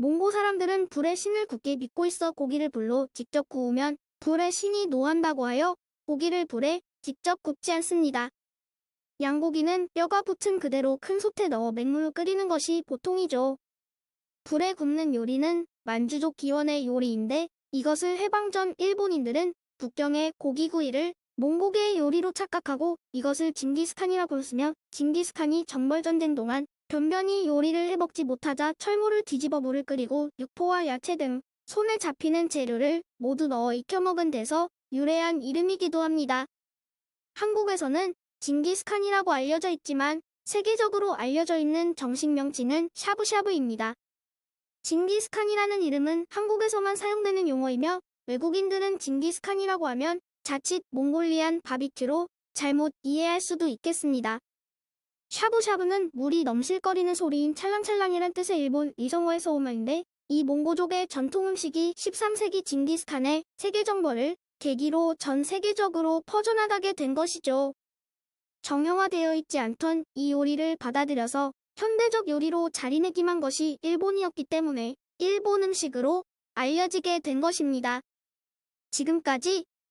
몽고 사람들은 불의 신을 굳게 믿고 있어 고기를 불로 직접 구우면 불의 신이 노한다고 하여 고기를 불에 직접 굽지 않습니다. 양고기는 뼈가 붙은 그대로 큰 솥에 넣어 맹물을 끓이는 것이 보통이죠. 불에 굽는 요리는 만주족 기원의 요리인데 이것을 해방 전 일본인들은 북경의 고기구이를 몽고계의 요리로 착각하고 이것을 징기스칸이라 부르으며 징기스칸이 정벌전쟁 동안 변변히 요리를 해먹지 못하자 철물을 뒤집어 물을 끓이고 육포와 야채 등 손에 잡히는 재료를 모두 넣어 익혀 먹은 데서 유래한 이름이기도 합니다. 한국에서는 징기스칸이라고 알려져 있지만 세계적으로 알려져 있는 정식 명칭은 샤브샤브입니다. 징기스칸이라는 이름은 한국에서만 사용되는 용어이며 외국인들은 징기스칸이라고 하면 자칫 몽골리안 바비큐로 잘못 이해할 수도 있겠습니다. 샤브샤브는 물이 넘실거리는 소리인 찰랑찰랑이란 뜻의 일본 이성어에서 온 말인데 이 몽고족의 전통 음식이 13세기 징기스칸의 세계 정벌을 계기로 전 세계적으로 퍼져나가게 된 것이죠. 정형화되어 있지 않던 이 요리를 받아들여서 현대적 요리로 자리매김한 것이 일본이었기 때문에 일본 음식으로 알려지게 된 것입니다. 지금까지